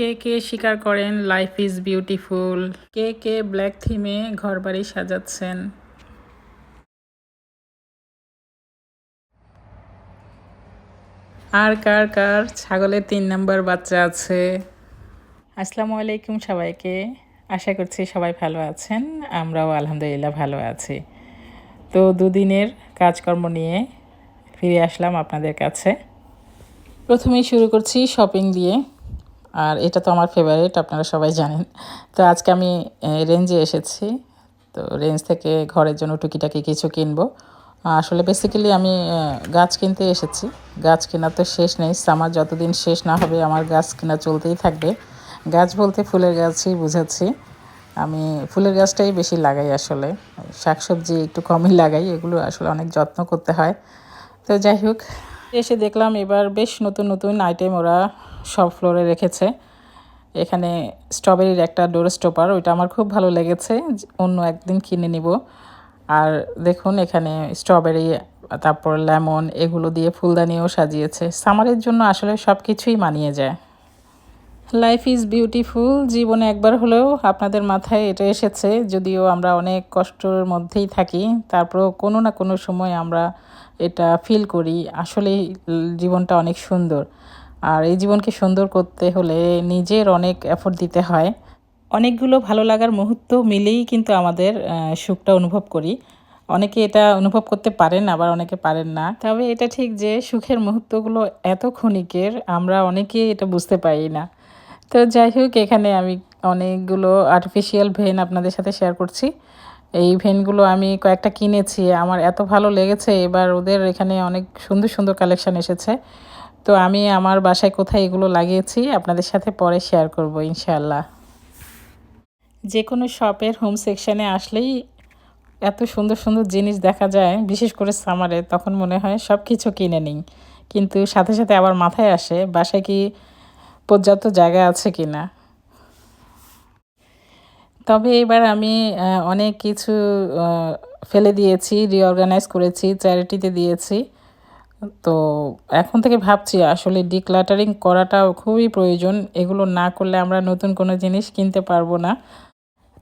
কে কে স্বীকার করেন লাইফ ইজ বিউটিফুল কে কে ব্ল্যাক থিমে ঘরবাড়ি সাজাচ্ছেন? আর কার কার ছাগলের তিন নাম্বার বাচ্চা আছে? আসসালামু আলাইকুম সবাইকে। আশা করছি সবাই ভালো আছেন। আমরাও আলহামদুলিল্লাহ ভালো আছি। তো দুদিনের কাজকর্ম নিয়ে ফিরে আসলাম আপনাদের কাছে। প্রথমেই শুরু করছি শপিং দিয়ে। আর এটা তো আমার ফেভারিট আপনারা সবাই জানেন। তো আজকে আমি রেঞ্জে এসেছি। তো রেঞ্জ থেকে ঘরের জন্য টুকিটাকি কিছু কিনবো। আসলে বেসিক্যালি আমি গাছ কিনতে এসেছি। গাছ কেনা তো শেষ নেই। সামার যতদিন শেষ না হবে, আমার গাছ কেনা চলতেই থাকবে। গাছ বলতে ফুলের গাছই বুঝাচ্ছি আমি ফুলের গাছটাই বেশি লাগাই আসলে। শাকসবজি একটু কমই লাগাই, এগুলো আসলে অনেক যত্ন করতে হয়। তো যাই হোক, এসে দেখলাম এবার বেশ নতুন নতুন আইটেম ওরা সব ফ্লোরে রেখেছে। এখানে স্ট্রবেরির একটা ডোর স্টপার, ওইটা আমার খুব ভালো লেগেছে অন্য একদিন কিনে নিব। আর দেখুন, এখানে স্ট্রবেরি, তারপর লেমন, এগুলো দিয়ে ফুলদানিও সাজিয়েছে। সামারের জন্য আসলে সব কিছুই মানিয়ে যায়। লাইফ ইজ বিউটিফুল জীবনে একবার হলেও আপনাদের মাথায় এটা এসেছে, যদিও আমরা অনেক কষ্টের মধ্যেই থাকি, তারপরেও কোনো না কোনো সময় আমরা এটা ফিল করি। আসলেই জীবনটা অনেক সুন্দর। আর এই জীবনকে সুন্দর করতে হলে নিজের অনেক এফোর্ট দিতে হয়। অনেকগুলো ভালো লাগার মুহূর্ত মিলেই কিন্তু আমাদের সুখটা অনুভব করি। অনেকে এটা অনুভব করতে পারেন, আবার অনেকে পারেন না। তবে এটা ঠিক যে সুখের মুহূর্তগুলো এত ক্ষণিকের, আমরা অনেকেই এটা বুঝতে পারি না। তো যাই হোক, এখানে আমি অনেকগুলো আর্টিফিশিয়াল ভেন আপনাদের সাথে শেয়ার করছি। এই ভেনগুলো আমি কয়েকটা কিনেছি, আমার এত ভালো লেগেছে। এবার ওদের এখানে অনেক সুন্দর সুন্দর কালেকশন এসেছে। তো আমি আমার বাসায় কোথায় এগুলো লাগিয়েছি আপনাদের সাথে পরে শেয়ার করব ইনশাল্লাহ যে কোনো শপের হোম সেকশানে আসলেই এত সুন্দর সুন্দর জিনিস দেখা যায়, বিশেষ করে সামারে তখন মনে হয় সব কিছু কিনে নিই। কিন্তু সাথে সাথে আবার মাথায় আসে, বাসায় কি পর্যাপ্ত জায়গা আছে কি না তবে এবার আমি অনেক কিছু ফেলে দিয়েছি রিঅর্গানাইজ করেছি চ্যারিটিতে দিয়েছি। তো এখন থেকে ভাবছি আসলে ডিক্লাটারিং করাটা খুবই প্রয়োজন। এগুলো না করলে আমরা নতুন কোনো জিনিস কিনতে পারব না।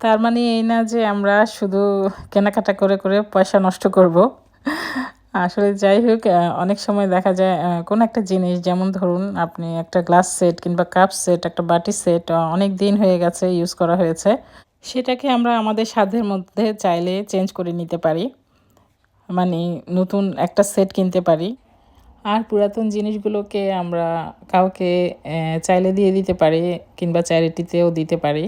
তার মানে এই না যে আমরা শুধু কেনাকাটা করে করে পয়সা নষ্ট করব। আসলে যাই হোক অনেক সময় দেখা যায় কোন একটা জিনিস, যেমন ধরুন আপনি একটা গ্লাস সেট কিংবা কাপ সেট একটা বাটি সেট অনেক দিন হয়ে গেছে ইউজ করা হয়েছে। সেটাকে আমরা আমাদের সাধ্যের মধ্যে চাইলে চেঞ্জ করে নিতে পারি। মানে নতুন একটা সেট কিনতে পারি। আর পুরাতন জিনিসগুলোকে আমরা কাউকে চাইলে দিয়ে দিতে পারি কিংবা চ্যারিটিতেও দিতে পারি।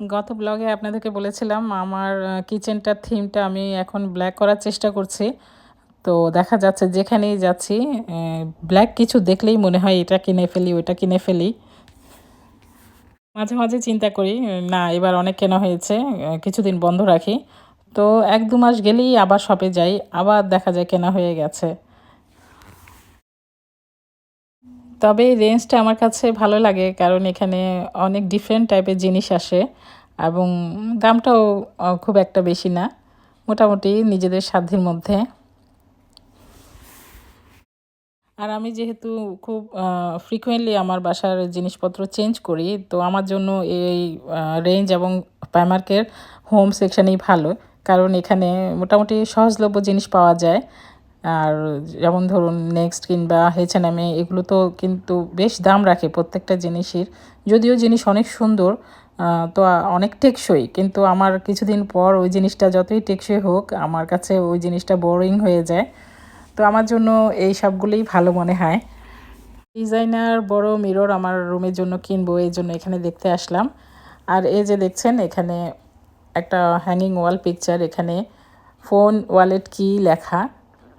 গত ব্লগে আপনাদেরকে বলেছিলাম, আমার কিচেনটার থিমটা আমি এখন ব্ল্যাক করার চেষ্টা করছি। তো দেখা যাচ্ছে যেখানেই যাচ্ছি ব্ল্যাক কিছু দেখলেই মনে হয় এটা কিনে ফেলি, ওইটা কিনে ফেলি। মাঝে মাঝে চিন্তা করি, না এবার অনেক কেনা হয়েছে কিছুদিন বন্ধ রাখি। তো এক দু মাস গেলেই আবার শপে যাই, আবার দেখা যায় কেনা হয়ে গেছে। তবে এই রেঞ্জটা আমার কাছে ভালো লাগে, কারণ এখানে অনেক ডিফারেন্ট টাইপের জিনিস আসে এবং দামটাও খুব একটা বেশি না, মোটামুটি নিজেদের সাধ্যের মধ্যে। আর আমি যেহেতু খুব ফ্রিকুয়েন্টলি আমার বাসার জিনিসপত্র চেঞ্জ করি, তো আমার জন্য এই রেঞ্জ এবং প্যামার্কের হোম সেকশানেই ভালো। কারণ এখানে মোটামুটি সহজলভ্য জিনিস পাওয়া যায়। আর যেমন ধরুন নেক্সট কিংবা হেচেনামে এগুলো তো কিন্তু বেশ দাম রাখে প্রত্যেকটা জিনিসের। যদিও জিনিস অনেক সুন্দর তো অনেক টেকসই, কিন্তু আমার কিছুদিন পর ওই জিনিসটা যতই টেকসই হোক, আমার কাছে ওই জিনিসটা বোরিং হয়ে যায়। তো আমার জন্য এই সবগুলোই ভালো মনে হয়। ডিজাইনার বড় মিরর আমার রুমের জন্য কিনবো, এই জন্য এখানে দেখতে আসলাম। আর এই যে দেখছেন, এখানে একটা হ্যাঙ্গিং ওয়াল পিকচার এখানে ফোন ওয়ালেট কি লেখা।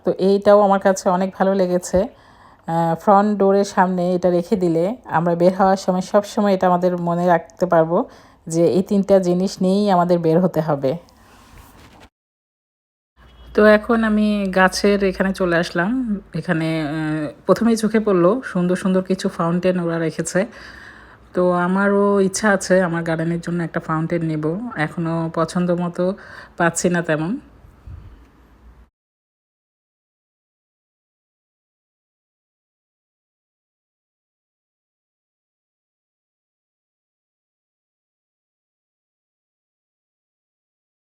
তো এইটাও আমার কাছে অনেক ভালো লেগেছে। ফ্রন্ট ডোরের সামনে এটা রেখে দিলে আমরা বের হওয়ার সময় সব সময় এটা আমাদের মনে রাখতে পারব যে এই তিনটা জিনিস নিয়েই আমাদের বের হতে হবে। তো এখন আমি গাছের এখানে চলে আসলাম। এখানে প্রথমেই চোখে পড়ল সুন্দর সুন্দর কিছু ফাউন্টেন ওরা রেখেছে। তো আমারও ইচ্ছা আছে আমার গার্ডেনের জন্য একটা ফাউন্টেন নেব। এখনও পছন্দ মতো পাচ্ছি না তেমন।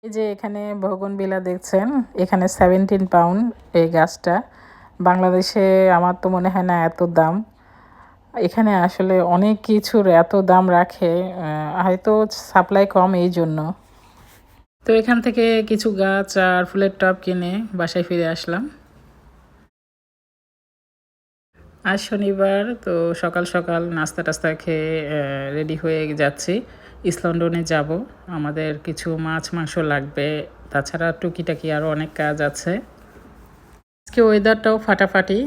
এই যে এখানে ভগনবিলা দেখছেন, এখানে সেভেন্টিন পাউন্ড এই গাছটা। বাংলাদেশে আমার তো মনে হয় না এত দাম। এখানে আসলে অনেক কিছুর এত দাম রাখে হয়তো সাপ্লাই কম এই জন্য। তো এখান থেকে কিছু গাছ আর ফুলের টব কিনে বাসায় ফিরে আসলাম। আজ শনিবার, তো সকাল সকাল নাস্তা টাস্তা খেয়ে রেডি হয়ে যাচ্ছি। ইস্ট লন্ডনে যাব। আমাদের কিছু মাছ মাংস লাগবে। তাছাড়া টুকিটাকি আরও অনেক কাজ আছে। আজকে ওয়েদারটাও ফাটাফাটি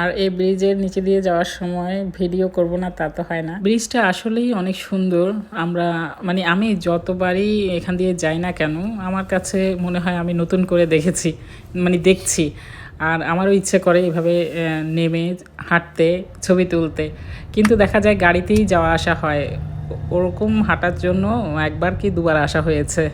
আর এই ব্রিজের নিচে দিয়ে যাওয়ার সময় ভিডিও করব না, তা তো হয় না। ব্রিজটা আসলেই অনেক সুন্দর। আমরা মানে আমি যতবারই এখান দিয়ে যাই না কেন, আমার কাছে মনে হয় আমি নতুন করে দেখেছি মানে দেখছি। আর আমারও ইচ্ছে করে এভাবে নেমে হাঁটতে, ছবি তুলতে। কিন্তু দেখা যায় গাড়িতেই যাওয়া আসা হয়। ওরকম হাঁটার জন্য একবার কি দুবার আসা হয়েছে।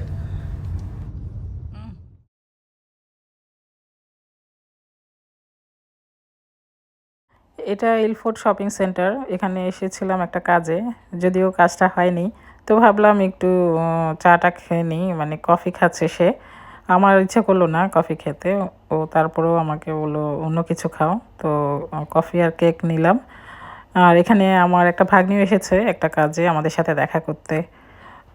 এটা ইলফোর্ড শপিং সেন্টার। এখানে এসেছিলাম একটা কাজে। যদিও কাজটা হয়নি, তো ভাবলাম একটু চাটা খেয়ে নিই মানে কফি খাচ্ছে সে। আমার ইচ্ছা করল না কফি খেতে। ও তারপরেও আমাকে বলল, অন্য কিছু খাও। তো কফি আর কেক নিলাম। আর এখানে আমার একটা ভাগ্নিও এসেছে একটা কাজে আমাদের সাথে দেখা করতে।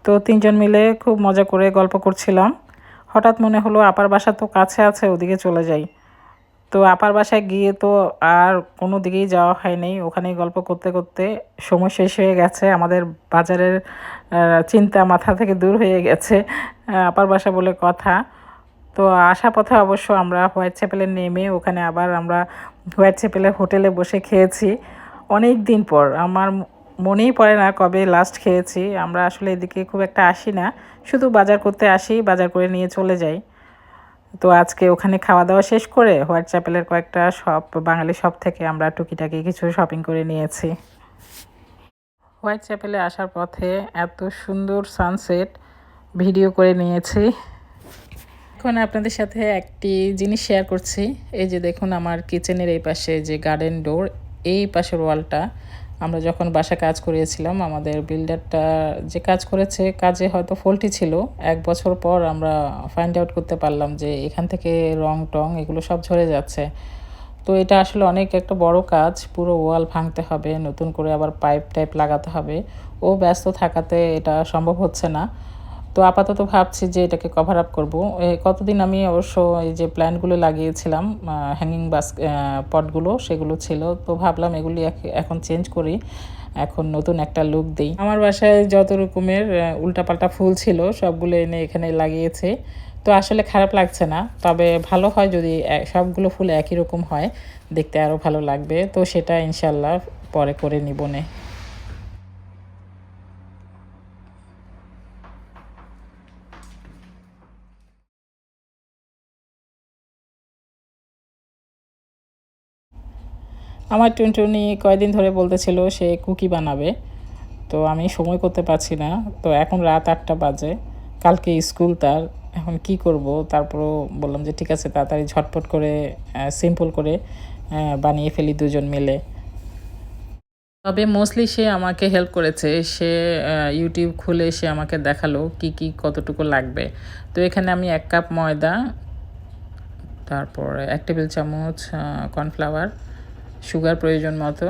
তো তিনজন মিলে খুব মজা করে গল্প করছিলাম। হঠাৎ মনে হলো, আপার বাসা তো কাছে আছে, ওদিকে চলে যাই। তো আপার বাসায় গিয়ে তো আর কোনো দিকেই যাওয়া হয়নি। ওখানেই গল্প করতে করতে সময় শেষ হয়ে গেছে। আমাদের বাজারের চিন্তা মাথা থেকে দূর হয়ে গেছে আপার বাসা বলে কথা। তো আসা পথে অবশ্য আমরা হোয়াইট চ্যাপেলে নেমে ওখানে আবার আমরা হোয়াইট চ্যাপেলের হোটেলে বসে খেয়েছি। অনেক দিন পর, আমার মনেই পড়ে না কবে লাস্ট খেয়েছি। আমরা আসলে এদিকে খুব একটা আসি না। শুধু বাজার করতে আসি, বাজার করে নিয়ে চলে যাই। তো আজকে ওখানে খাওয়া দাওয়া শেষ করে হোয়াইট চ্যাপেলের কয়েকটা শপ, বাঙালি শপ থেকে আমরা টুকিটাকি কিছু শপিং করে নিয়েছি। হোয়াইট চ্যাপেলে আসার পথে এত সুন্দর সানসেট ভিডিও করে নিয়েছি। এখন আপনাদের সাথে একটি জিনিস শেয়ার করছি। এই যে দেখুন আমার কিচেনের এই পাশে যে গার্ডেন ডোর এই পাশের ওয়ালটা আমরা যখন বাসা কাজ করিয়েছিলাম আমাদের বিল্ডারটা যে কাজ করেছে, কাজে হয়তো ফল্টি ছিল। এক বছর পর আমরা ফাইন্ড আউট করতে পারলাম যে এখান থেকে রং টং এগুলো সব ঝরে যাচ্ছে। তো এটা আসলে অনেক একটা বড় কাজ, পুরো ওয়াল ভাঙতে হবে, নতুন করে আবার পাইপ টাইপ লাগাতে হবে। ও ব্যস্ত থাকাতে এটা সম্ভব হচ্ছে না। তো আপাতত ভাবছি যে এটাকে কভার আপ করব। কতদিন আমি অবশ্য এই যে প্ল্যানগুলো লাগিয়েছিলাম হ্যাঙ্গিং বাস পটগুলো সেগুলো ছিল। তো ভাবলাম এগুলি এখন চেঞ্জ করি, এখন নতুন একটা লুক দিই। আমার বাসায় যত রকমের উল্টাপাল্টা ফুল ছিল, সবগুলো এনে এখানে লাগিয়েছে। তো আসলে খারাপ লাগছে না, তবে ভালো হয় যদি সবগুলো ফুল একই রকম হয়, দেখতে আরও ভালো লাগবে। তো সেটা ইনশাল্লাহ পরে করে নিবনে আমার টুনটুনি কয়েকদিন ধরে বলতেছিল সে কুকি বানাবে, তো আমি সময় করতে পারছি না। তো এখন রাত আটটা বাজে, কালকে স্কুল তার, এখন কি করব? তারপরও বললাম যে ঠিক আছে, তাড়াতাড়ি ঝটপট করে সিম্পল করে বানিয়ে ফেলি দুজন মিলে। তবে মোস্টলি সে আমাকে হেল্প করেছে। সে ইউটিউব খুলে সে আমাকে দেখাল কি কি কতটুকু লাগবে। তো এখানে আমি এক কাপ ময়দা, তারপর এক টেবিল চামচ কর্নফ্লাওয়ার সুগার প্রয়োজন মতো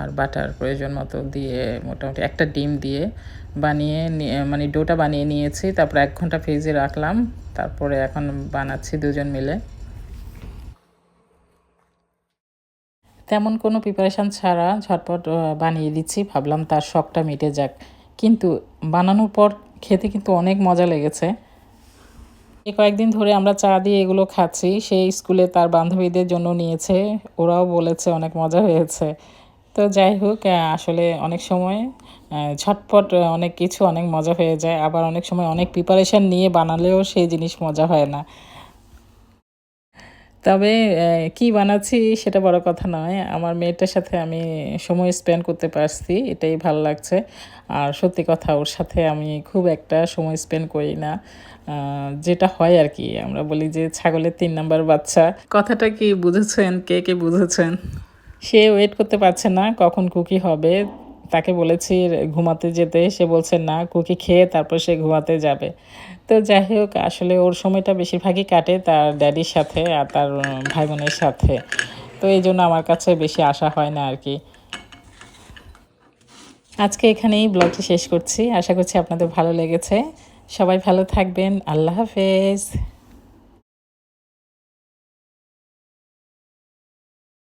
আর বাটার প্রয়োজন মতো দিয়ে মোটামুটি একটা ডিম দিয়ে বানিয়ে মানে ডোটা বানিয়ে নিয়েছি, তারপর এক ঘণ্টা ফ্রিজে রাখলাম, তারপরে এখন বানাচ্ছি দুজন মিলে। তেমন কোনো প্রিপারেশান ছাড়া ঝটপট বানিয়ে দিচ্ছি, ভাবলাম তার শখটা মিটে যাক। কিন্তু বানানোর পর খেতে কিন্তু অনেক মজা লেগেছে। এই কয়েকদিন ধরে আমরা চা দিয়ে এগুলো খাচ্ছি। সেই স্কুলে তার বান্ধবীদের জন্য নিয়েছে। ওরাও বলেছে অনেক মজা হয়েছে। তো যাই হোক আসলে অনেক সময় ঝটপট অনেক কিছু অনেক মজা হয়ে যায়। আবার অনেক সময় অনেক প্রিপারেশান নিয়ে বানালেও সেই জিনিস মজা হয় না। তবে কি বানাচ্ছি সেটা বড় কথা নয়। আমার মেয়েটার সাথে আমি সময় স্পেন্ড করতে পারছি, এটাই ভালো লাগছে। আর সত্যি কথা, ওর সাথে আমি খুব একটা সময় স্পেন্ড করি না। যেটা হয় আর কি, আমরা বলি যে ছাগলের তিন নাম্বার বাচ্চা। কথাটা কি বুঝেছেন? কে কে বুঝেছেন? সে ওয়েট করতে পারছে না, কখন কুকি হবে। তাকে বলেছি ঘুমাতে যেতে, সে বলছে না কুকি খেয়ে তারপর সে ঘুমাতে যাবে। তো যাই হোক, আসলে ওর সময়টা বেশিরভাগই কাটে তার ড্যাডির সাথে আর তার ভাই বোনের সাথে। তো এই জন্য আমার কাছে বেশি আশা হয় না আর কি আজকে এখানেই ব্লগটি শেষ করছি। আশা করছি আপনাদের ভালো লেগেছে। সবাই ভালো থাকবেন। আল্লাহ হাফেজ।